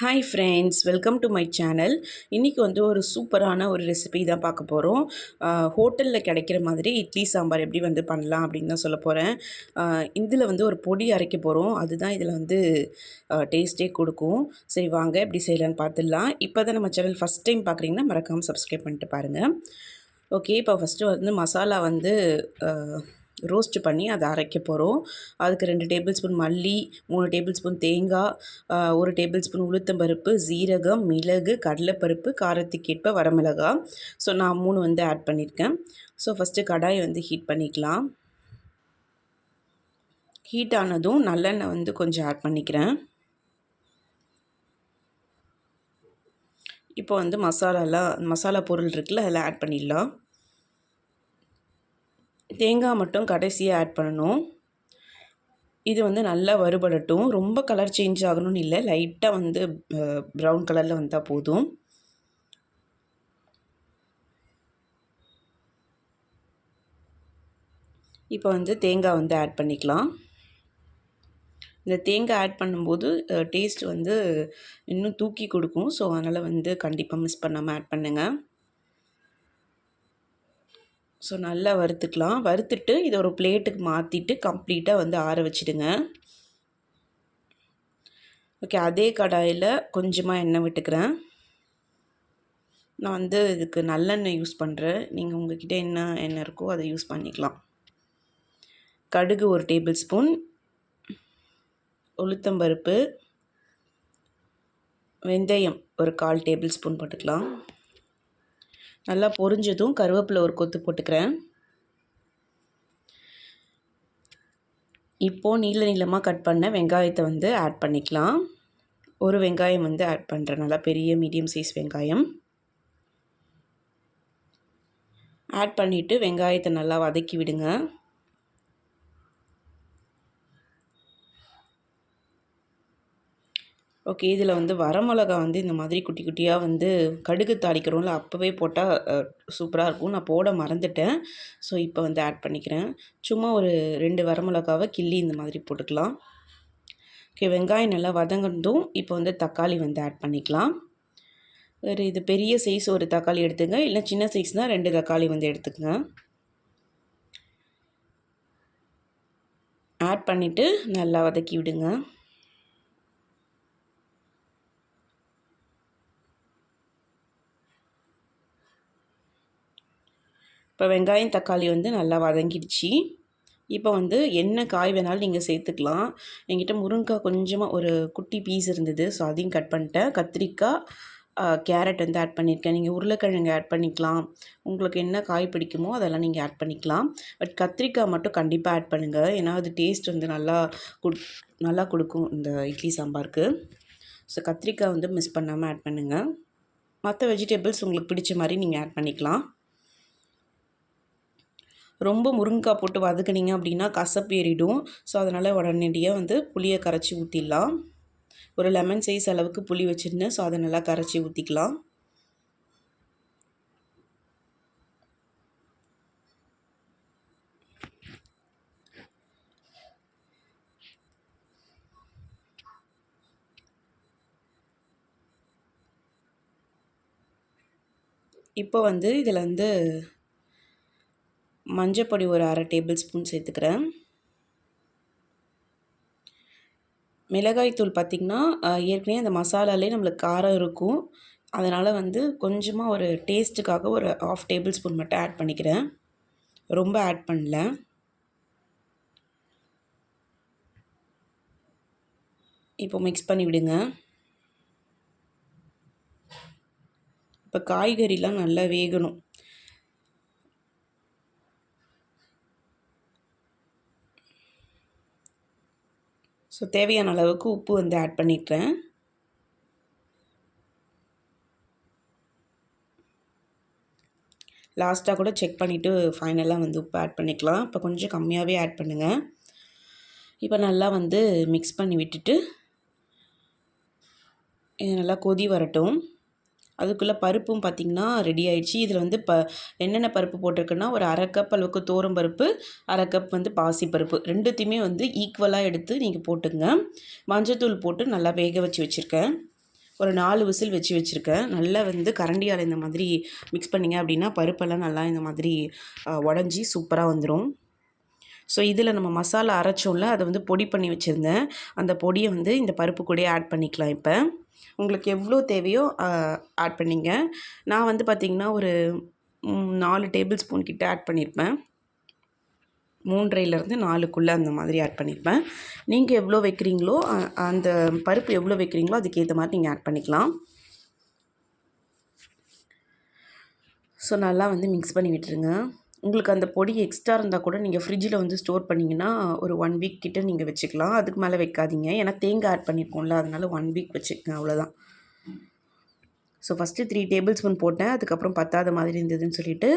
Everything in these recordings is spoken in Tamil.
Hi friends welcome to my channel இன்றைக்கி வந்து ஒரு சூப்பரான ஒரு ரெசிபி தான் பார்க்க போகிறோம் ஹோட்டலில் கிடைக்கிற மாதிரி இட்லி சாம்பார் எப்படி வந்து பண்ணலாம் அப்படின்னு தான் சொல்ல போகிறேன் இதில் வந்து ஒரு பொடி அரைக்க போகிறோம் அதுதான் இதில் வந்து டேஸ்ட்டே கொடுக்கும். சரி வாங்க எப்படி செய்யலான்னு பார்த்துடலாம். இப்போ தான் நம்ம சேனல் ஃபஸ்ட் டைம் பார்க்குறீங்கன்னா மறக்காமல் சப்ஸ்கிரைப் பண்ணிட்டு பாருங்கள் ஓகே இப்போ ஃபஸ்ட்டு வந்து மசாலா வந்து ரோஸ்ட் பண்ணி அதை அரைக்க போகிறோம் அதுக்கு ரெண்டு டேபிள் ஸ்பூன் மல்லி மூணு டேபிள் ஸ்பூன் தேங்காய் ஒரு டேபிள் ஸ்பூன் உளுத்தம்பருப்பு ஜீரகம் மிளகு கடலைப்பருப்பு காரத்துக்கேற்ப வரமிளகா. ஸோ நான் மூணு வந்து ஆட் பண்ணியிருக்கேன் ஸோ ஃபஸ்ட்டு கடாயை வந்து ஹீட் பண்ணிக்கலாம். ஹீட் ஆனதும் நல்லெண்ணெய் வந்து கொஞ்சம் ஆட் பண்ணிக்கிறேன். இப்போ வந்து மசாலாலாம் மசாலா பொருள் இருக்குல்ல அதில் ஆட் பண்ணிடலாம். தேங்காய் மட்டும் கடைசியாக ஆட் பண்ணணும். இது வந்து நல்லா வறுபடட்டும். ரொம்ப கலர் சேஞ்ச் ஆகணும்னு இல்லை. லைட்டாக வந்து ப்ரௌன் கலரில் வந்தால் போதும். இப்போ வந்து தேங்காய் வந்து ஆட் பண்ணிக்கலாம். இந்த தேங்காய் ஆட் பண்ணும்போது டேஸ்ட் வந்து இன்னும் தூக்கி கொடுக்கும். ஸோ அதனால் வந்து கண்டிப்பாக மிஸ் பண்ணாமல் ஆட் பண்ணுங்கள் ஸோ நல்லா வறுத்துக்கலாம். வறுத்துட்டு இதை ஒரு பிளேட்டுக்கு மாற்றிட்டு கம்ப்ளீட்டாக வந்து ஆற வச்சுடுங்க. ஓகே அதே கடாயில் கொஞ்சமாக எண்ணெய் விட்டுக்கிறேன். நான் வந்து இதுக்கு நல்லெண்ணெய் யூஸ் பண்ணுறேன் நீங்கள் உங்ககிட்ட என்ன எண்ணெய் இருக்கோ அதை யூஸ் பண்ணிக்கலாம். கடுகு ஒரு டேபிள் ஸ்பூன் உளுத்தம்பருப்பு. வெந்தயம் ஒரு கால் டேபிள் ஸ்பூன் போட்டுக்கலாம். நல்லா பொரிஞ்சதும் கருவேப்பிலை ஒரு கொத்து போட்டுக்கிறேன். இப்போது நீள நீளமாக கட் பண்ண வெங்காயத்தை வந்து ஆட் பண்ணிக்கலாம். ஒரு வெங்காயம் வந்து ஆட் பண்ணுறேன் நல்லா பெரிய மீடியம் சைஸ் வெங்காயம். ஆட் பண்ணிவிட்டு வெங்காயத்தை நல்லா வதக்கி விடுங்க. ஓகே இதில் வந்து வரமிளகா வந்து இந்த மாதிரி குட்டி குட்டியாக வந்து கடுகு தாளிக்கிறோம்ல அப்போவே போட்டால் சூப்பராக இருக்கும். நான் போட மறந்துட்டேன். ஸோ இப்போ வந்து ஆட் பண்ணிக்கிறேன். சும்மா ஒரு ரெண்டு வரமிளகாவை கிள்ளி இந்த மாதிரி போட்டுக்கலாம். ஓகே வெங்காயம் நல்லா வதங்கினதும் இப்போ வந்து தக்காளி வந்து ஆட் பண்ணிக்கலாம். ஒரு இது பெரிய சைஸ் ஒரு தக்காளி எடுத்துங்க. இல்லை சின்ன சைஸ்னால் ரெண்டு தக்காளி வந்து எடுத்துக்கங்க. ஆட் பண்ணிவிட்டு நல்லா வதக்கி விடுங்க. இப்போ வெங்காயம் தக்காளி வந்து நல்லா வதங்கிடுச்சு. இப்போ வந்து என்ன காய் வேணாலும் நீங்கள் சேர்த்துக்கலாம். என்கிட்ட முருங்கைக்காய் கொஞ்சமாக ஒரு குட்டி பீஸ் இருந்தது. ஸோ அதையும் கட் பண்ணிட்டேன். கத்திரிக்காய் கேரட் வந்து ஆட் பண்ணியிருக்கேன். நீங்கள் உருளைக்கிழங்கு ஆட் பண்ணிக்கலாம். உங்களுக்கு என்ன காய் பிடிக்குமோ அதெல்லாம் நீங்கள் ஆட் பண்ணிக்கலாம். பட் கத்திரிக்காய் மட்டும் கண்டிப்பாக ஆட் பண்ணுங்கள் ஏன்னா அது டேஸ்ட் வந்து நல்லா குட் நல்லா கொடுக்கும் இந்த இட்லி சாம்பாருக்கு. ஸோ கத்திரிக்காய் வந்து மிஸ் பண்ணாமல் ஆட் பண்ணுங்கள் மற்ற வெஜிடபிள்ஸ் உங்களுக்கு பிடிச்ச மாதிரி நீங்கள் ஆட் பண்ணிக்கலாம். ரொம்ப முருங்கைக்காய் போட்டு வதக்குனிங்க அப்படின்னா கசப்பு ஏறிடும். ஸோ அதனால் உடனடியாக வந்து புளியை கரைச்சி ஊற்றிடலாம் ஒரு லெமன் சைஸ் அளவுக்கு புளி வச்சுருந்தேன். ஸோ அதை நல்லா கரைச்சி ஊற்றிக்கலாம் இப்போ வந்து இதில் வந்து மஞ்சப்பொடி ஒரு அரை டேபிள் ஸ்பூன் சேர்த்துக்கிறேன். மிளகாய்த்தூள் பார்த்திங்கன்னா ஏற்கனவே அந்த மசாலாலே நம்மளுக்கு காரம் இருக்கும். அதனால் வந்து கொஞ்சமாக ஒரு டேஸ்ட்டுக்காக ஒரு ஆஃப் டேபிள் ஸ்பூன் மட்டும் ஆட் பண்ணிக்கிறேன். ரொம்ப ஆட் பண்ணல. இப்போ மிக்ஸ் பண்ணி விடுங்க. இப்போ காய்கறிலாம் நல்லா வேகணும். ஸோ தேவையான அளவுக்கு உப்பு வந்து ஆட் பண்ணிக்கிறேன் லாஸ்ட்டாக கூட செக் பண்ணிவிட்டு ஃபைனலாக வந்து உப்பு ஆட் பண்ணிக்கலாம். இப்போ கொஞ்சம் கம்மியாகவே ஆட் பண்ணுங்கள் இப்போ நல்லா வந்து மிக்ஸ் பண்ணி விட்டுட்டு இது நல்லா கொதி வரட்டும். அதுக்குள்ளே பருப்பும் பார்த்திங்கன்னா ரெடி ஆயிடுச்சு. இதில் வந்து ப என்னென்ன பருப்பு போட்டிருக்குன்னா ஒரு அரை கப் அளவுக்கு தோரம் பருப்பு அரை கப் வந்து பாசி பருப்பு. ரெண்டுத்தையுமே வந்து ஈக்குவலாக எடுத்து நீங்கள் போட்டுங்க. மஞ்சத்தூள் போட்டு நல்லா வேக வச்சு வச்சுருக்கேன். ஒரு நாலு விசில் வச்சு வச்சுருக்கேன். நல்லா வந்து கரண்டியால் இந்த மாதிரி மிக்ஸ் பண்ணிங்க அப்படின்னா பருப்பெல்லாம் நல்லா இந்த மாதிரி உடஞ்சி சூப்பராக வந்துடும் ஸோ இதில் நம்ம மசாலா அரைச்சோம்ல அதை வந்து பொடி பண்ணி வச்சுருந்தேன். அந்த பொடியை வந்து இந்த பருப்பு கூட ஆட் பண்ணிக்கலாம் இப்போ. உங்களுக்கு எவ்வளோ தேவையோ ஆட் பண்ணிங்க. நான் வந்து பார்த்திங்கன்னா ஒரு நாலு டேபிள் ஸ்பூன் கிட்டே ஆட் பண்ணியிருப்பேன் மூன்றையிலேருந்து நாலுக்குள்ளே அந்த மாதிரி ஆட் பண்ணியிருப்பேன் நீங்கள் எவ்வளோ வைக்கிறீங்களோ அந்த பருப்பு எவ்வளோ வைக்கிறீங்களோ அதுக்கேற்ற மாதிரி நீங்கள் ஆட் பண்ணிக்கலாம். ஸோ நல்லா வந்து மிக்ஸ் பண்ணி விட்டுருங்க. உங்களுக்கு அந்த பொடி எக்ஸ்ட்ரா இருந்தால் கூட நீங்கள் ஃப்ரிட்ஜில் வந்து ஸ்டோர் பண்ணிங்கன்னா ஒரு ஒன் வீக் கிட்டே நீங்கள் வச்சுக்கலாம். அதுக்கு மேலே வைக்காதீங்க. ஏன்னா தேங்காய் ஆட் பண்ணியிருக்கோம்ல அதனால் ஒன் வீக் வச்சுக்கங்க அவ்வளோதான் so first three tablespoon போட்டேன். அதுக்கப்புறம் பத்தாத மாதிரி இருந்ததுன்னு சொல்லிட்டு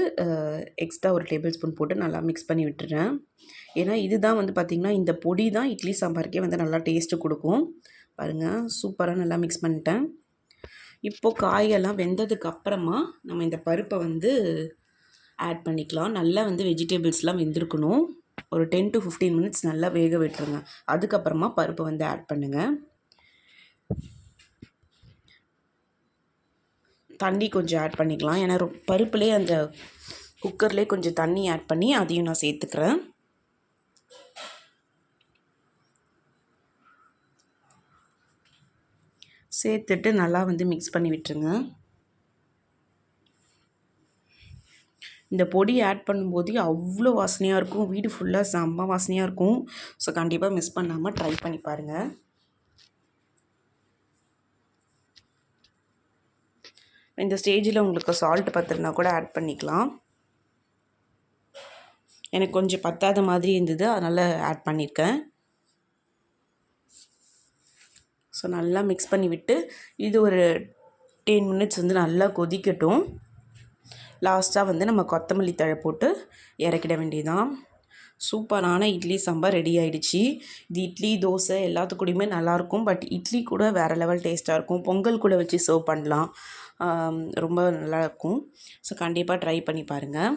எக்ஸ்ட்ரா ஒரு டேபிள் ஸ்பூன் போட்டு நல்லா மிக்ஸ் பண்ணி விட்டுறேன். ஏன்னா இதுதான் வந்து பார்த்திங்கன்னா இந்த பொடி தான் இட்லி சாம்பாருக்கே வந்து நல்லா டேஸ்ட்டு கொடுக்கும். பாருங்கள் சூப்பராக நல்லா மிக்ஸ் பண்ணிட்டேன். இப்போது காயெல்லாம் வெந்ததுக்கு அப்புறமா நம்ம இந்த பருப்பை வந்து ஆட் பண்ணிக்கலாம். நல்லா வந்து வெஜிடபிள்ஸ்லாம் வெந்திருக்கணும். ஒரு டென் டு ஃபிஃப்டீன் மினிட்ஸ் நல்லா வேக விட்டுருங்க. அதுக்கப்புறமா பருப்பை வந்து ஆட் பண்ணுங்கள் தண்ணி கொஞ்சம் ஆட் பண்ணிக்கலாம். ஏன்னா பருப்புலேயே அந்த குக்கர்லேயே கொஞ்சம் தண்ணி ஆட் பண்ணி அதையும் நான் சேர்த்துக்கிறேன். சேர்த்துட்டு நல்லா வந்து மிக்ஸ் பண்ணி விட்டுருங்க. இந்த பொடி ஆட் பண்ணும்போது அவ்வளோ வாசனையாக இருக்கும். வீடு ஃபுல்லாக செம்ம வாசனையாக இருக்கும். ஸோ கண்டிப்பாக மிஸ் பண்ணாமல் ட்ரை பண்ணி பாருங்கள் இந்த ஸ்டேஜில் உங்களுக்கு சால்ட் பத்திரனா கூட ஆட் பண்ணிக்கலாம். எனக்கு கொஞ்சம் பத்தாத மாதிரி இருந்தது. அதனால் ஆட் பண்ணியிருக்கேன் ஸோ நல்லா மிக்ஸ் பண்ணி விட்டு இது ஒரு டென் மினிட்ஸ் வந்து நல்லா கொதிக்கட்டும். லாஸ்ட்டாக வந்து நம்ம கொத்தமல்லி தழை போட்டு இறக்கிட வேண்டியதான் சூப்பரான இட்லி சாம்பார் ரெடி ஆகிடுச்சி இது இட்லி தோசை எல்லாத்துக்கூடையுமே நல்லாயிருக்கும். பட் இட்லி கூட வேறு லெவல் டேஸ்ட்டாக இருக்கும். பொங்கல் கூட வச்சு சர்வ் பண்ணலாம். ரொம்ப நல்லாயிருக்கும். ஸோ கண்டிப்பாக ட்ரை பண்ணி பாருங்கள்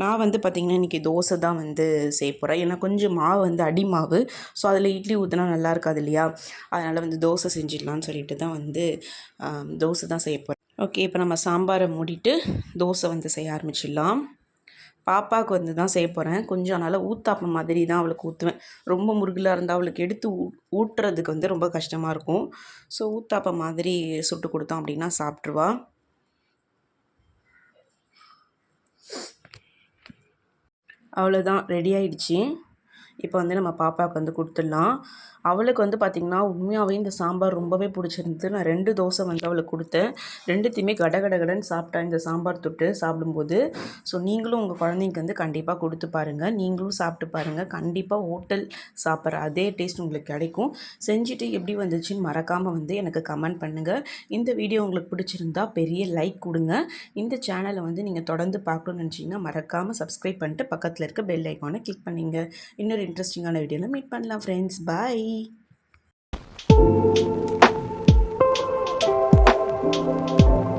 நான் வந்து பார்த்திங்கன்னா இன்றைக்கி தோசை தான் வந்து செய்ய போகிறேன் ஏன்னா கொஞ்சம் மாவு வந்து அடி மாவு. ஸோ அதில் இட்லி ஊற்றினா நல்லா இருக்காது இல்லையா? அதனால் வந்து தோசை செஞ்சிடலான்னு சொல்லிட்டு தான் வந்து தோசை தான் செய்ய போகிறேன் ஓகே இப்போ நம்ம சாம்பாரை மூடிட்டு தோசை வந்து செய்ய ஆரம்பிச்சிடலாம். பாப்பாவுக்கு வந்து தான் செய்ய போகிறேன் கொஞ்சம் நாளாக ஊத்தாப்பம் மாதிரி தான் அவளுக்கு ஊற்றுவேன் ரொம்ப முருகலாக இருந்தால் அவளுக்கு எடுத்து ஊ ஊட்டுறதுக்கு வந்து ரொம்ப கஷ்டமாக இருக்கும். ஸோ ஊத்தாப்பம் மாதிரி சுட்டு கொடுத்தோம் அப்படின்னா சாப்பிட்ருவா அவ்வளோதான் ரெடி ஆயிடுச்சு. இப்போ வந்து நம்ம பாப்பாவுக்கு வந்து கொடுத்துடலாம். அவளுக்கு வந்து பார்த்திங்கன்னா உண்மையாகவே இந்த சாம்பார் ரொம்பவே பிடிச்சிருந்தது. நான் ரெண்டு தோசை வந்து அவளுக்கு கொடுத்தேன். ரெண்டுத்தையுமே கட கட கடன்னு சாப்பிட்டா இந்த சாம்பார் தொட்டு சாப்பிடும்போது. ஸோ நீங்களும் உங்கள் குழந்தைங்க வந்து கண்டிப்பாக கொடுத்து பாருங்கள் நீங்களும் சாப்பிட்டு பாருங்கள் கண்டிப்பாக ஹோட்டல் சாப்பிட்ற அதே டேஸ்ட் உங்களுக்கு கிடைக்கும். செஞ்சுட்டு எப்படி வந்துச்சுன்னு மறக்காமல் வந்து எனக்கு கமெண்ட் பண்ணுங்கள் இந்த வீடியோ உங்களுக்கு பிடிச்சிருந்தா பெரிய லைக் கொடுங்க. இந்த சேனலை வந்து நீங்கள் தொடர்ந்து பார்க்கணும்னு நினச்சிங்கன்னா மறக்காமல் சப்ஸ்கிரைப் பண்ணிட்டு பக்கத்தில் இருக்க பெல் ஐக்கானை கிளிக் பண்ணிங்க. இன்னொரு இன்ட்ரெஸ்டிங்கான வீடியோவில் மீட் பண்ணலாம் ஃப்ரெண்ட்ஸ் பாய் Thank you.